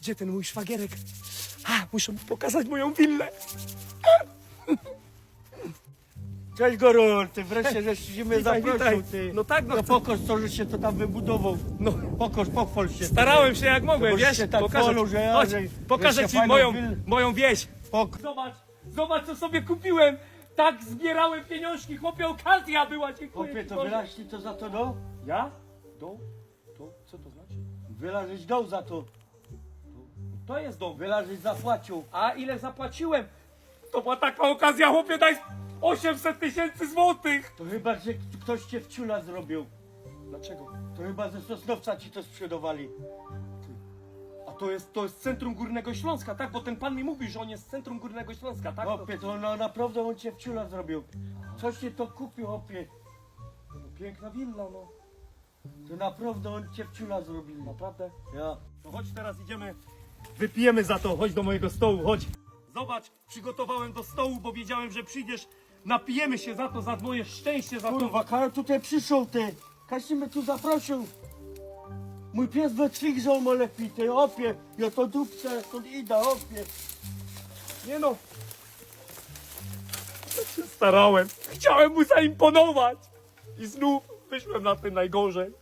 Gdzie ten mój szwagierek? A, muszę mu pokazać moją willę. Cześć Gorol, ty wreszcie żeś mnie Witaj, zaprosił, witaj. ty. No tak, no no chcę- pokaż to, że się to tam wybudował. No. Pokaż, pochwal się. Starałem się jak mogłem, wiesz? się tak pokażę, chwalą, że ja- chodź, że- pokażę się ci fajną moją, moją wieś. Pok- Zobacz, zobacz co sobie kupiłem. Tak zbierałem pieniążki, chłopie, okazja była, dziękuję Chłopie, ci to Boże. wylaź ci to za to do? Ja? Dół? To? Co to znaczy? Wylażyć dał za to. To jest dom. Wylażyć zapłacił. A ile zapłaciłem? To była taka okazja, chłopie, daj 800 tysięcy złotych. To chyba, że ktoś cię w ciula zrobił. Dlaczego? To chyba ze Sosnowca ci to sprzedawali. A to jest, to jest centrum Górnego Śląska, tak? Bo ten pan mi mówił, że on jest z centrum Górnego Śląska, tak? Chłopie, to no, naprawdę on cię w ciula zrobił. Coś ci to kupił, chłopie. No, piękna willa, no. To naprawdę on cię w ciula zrobił. Naprawdę? Ja. To chodź teraz idziemy, wypijemy za to, chodź do mojego stołu, chodź. Zobacz, przygotowałem do stołu, bo wiedziałem, że przyjdziesz. Napijemy się za to, za moje szczęście, za to. Kurwa, Karol tutaj przyszedł, ty. Każdy mnie tu zaprosił. Mój pies we ma lepiej, ty, opie. Ja to dupce, stąd idę, opie. Nie no. Się starałem. Chciałem mu zaimponować. I znów wyszłem na tym najgorzej.